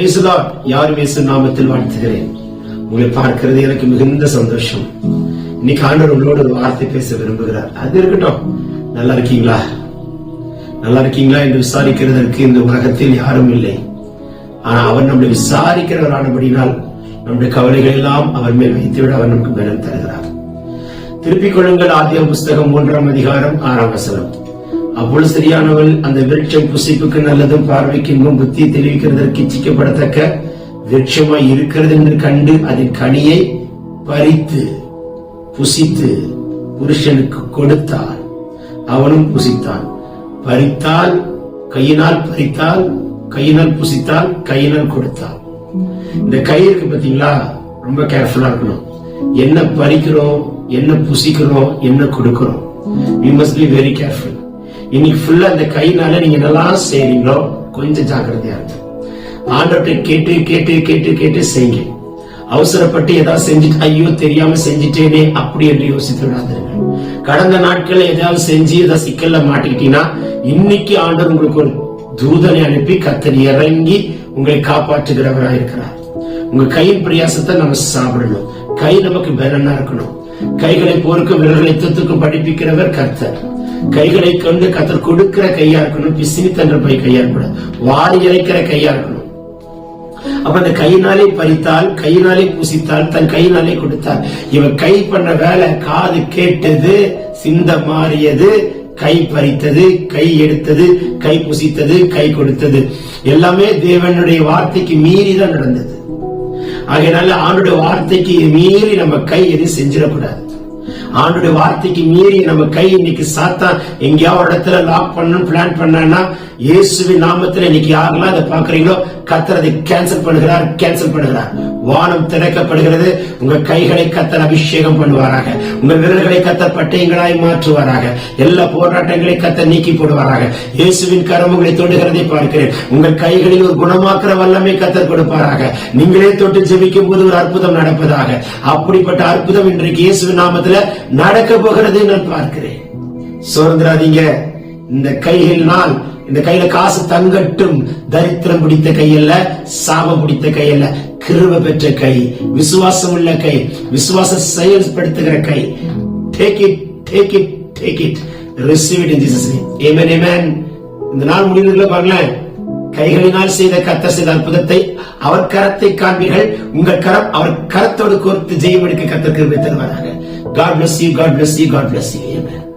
பிரைஸ்லா நாமத்தில் வாழ்த்துகிறேன். உங்களை பார்க்கிறது எனக்கு மிகுந்த சந்தோஷம். இன்னைக்கு ஆண்டவர் உங்களோட ஒரு வார்த்தை பேச விரும்புகிறார். அது இருக்கட்டும். நல்லா இருக்கீங்களா? நல்லா இருக்கீங்களா என்று விசாரிக்கிறதற்கு இந்த உலகத்தில் யாரும் இல்லை. ஆனா அவர் நம்மளை விசாரிக்கிறவரானபடினால் நம்முடைய கவலைகள் எல்லாம் அவர் மேல் வைத்துவிட அவர் நமக்கு பலம் தருகிறார். திருப்பிக் கொள்ளுங்கள் ஆத்திய புஸ்தகம் மூன்றாம் அதிகாரம் ஆறாம் வசனம். அவ்வளவு சரியானவள் அந்த விருட்சம் புசிப்புக்கு நல்லதும் பார்வைக்கும் புத்தி தெரிவிக்கிறதற்கு இச்சிக்கப்படத்தக்க விருட்சமாய் இருக்கிறது என்று கண்டு அதன் கனியை பறித்து புசித்து புருஷனுக்கு கொடுத்தாள். அவனும் புசித்தான். பறித்தால் கையினால் பறித்தால் கையினால் புசித்தால் கையினால் கொடுத்தால் இந்த கை இருக்கு பாத்தீங்களா ரொம்ப கேர்ஃபுல்லா இருக்கணும். என்ன பறிக்கிறோம் என்ன புசிக்கிறோம் என்ன கொடுக்கிறோம்? We must be very careful இன்னைக்கு ஃபுல்லா அந்த கைனால நீங்க நல்லா செய்றீங்களோ? கொஞ்சம் ஜாக்கிரதையா இருக்கு ஆண்டவர்கிட்ட கேட்டு கேட்டு கேட்டு கேட்டு செய்யுங்க. அவசரப்பட்டு ஏதாவது செஞ்சுட்டு ஐயோ தெரியாம செஞ்சுட்டேனே அப்படி என்று யோசித்து விடாதீங்க கடந்த நாட்கள் ஏதாவது செஞ்சு ஏதாவது சிக்கல்ல மாட்டிக்கிட்டீங்கன்னா இன்னைக்கு ஆண்டவர் உங்களுக்கு ஒரு தூதனை அனுப்பி கத்தர் இறங்கி உங்களை காப்பாற்றுகிறவராக இருக்கிறார். உங்க கையின் பிரயாசத்தை நம்ம சாப்பிடணும். கை நமக்கு பலனா இருக்கணும். கைகளை போருக்கும் விரல்களை தத்துக்கும் படிப்பிக்கிறவர் கர்த்தர். கைகளை கொண்டு கத்தர் கொடுக்கிற கையா இருக்கணும் பிசினி தன்ற பை கையா இருக்கணும் வாடி இறைக்கிற கையா இருக்கணும். அப்ப அந்த கையினாலே பறித்தால் கையினாலே பூசித்தால் தன் கையினாலே கொடுத்தால் இவன் கை பண்ண வேலை காது கேட்டது சிந்த மாறியது கை பறித்தது கை எடுத்தது கை புசித்தது கை கொடுத்தது. எல்லாமே தேவனுடைய வார்த்தைக்கு மீறி தான் நடந்தது. ஆகையினால ஆண்டுடைய வார்த்தைக்கு மீறி நம்ம கை எதுவும் செஞ்சிடக்கூடாது. ஆண்டுடைய வார்த்தைக்கு மீறி நம்ம கை இன்னைக்கு சாத்தா எங்கேயாவது ஒரு இடத்துல லாக் பண்ணணும் பிளான் பண்ணா இயேசுவின் நாமத்தில் இன்னைக்கு யாரெல்லாம் அதை பாக்குறீங்களோ கத்தர் அதை கேன்சல் பண்ணுகிறார் கேன்சல் பண்ணுகிறார். வானம் திறக்கப்படுகிறது உங்க கைகளை கத்தர் அபிஷேகம் பண்ணுவாராக. உங்க விரல்களை கத்தர் பட்டயங்களாய் மாற்றுவாராக. எல்லா போராட்டங்களை கத்தர் நீக்கி போடுவாராக. இயேசுவின் கரம் உங்களை தொடுகிறதை பார்க்கிறேன். உங்கள் கைகளில் ஒரு குணமாக்குற வல்லமை கத்தர் கொடுப்பாராக. நீங்களே தொட்டு ஜெபிக்கும் போது ஒரு அற்புதம் நடப்பதாக. அப்படிப்பட்ட அற்புதம் இன்றைக்கு இயேசுவின் நாமத்துல நடக்க போகிறது நான் பார்க்கிறேன். சுதந்திராதீங்க இந்த கைகளினால் இந்த கையில காசு தங்கட்டும். தரித்திரம் பிடித்த கையல்ல சாபம் பிடித்த கையல்ல கிருப பெற்ற கை விசுவாசம் உள்ள கை விசுவாச செயல்படுத்துகிற கை. Take it take it take it receive it in Jesus amen amen இந்த நாள் முடிவுல பாருங்களேன். கைகளினால் செய்த கத்த செய்த அற்புதத்தை அவர் கரத்தை காண்பீர்கள். உங்கள் கரம் அவர் கரத்தோடு கோர்த்து ஜெயம் எடுக்க கத்த தருவாராக. God bless you God bless you God bless you. Amen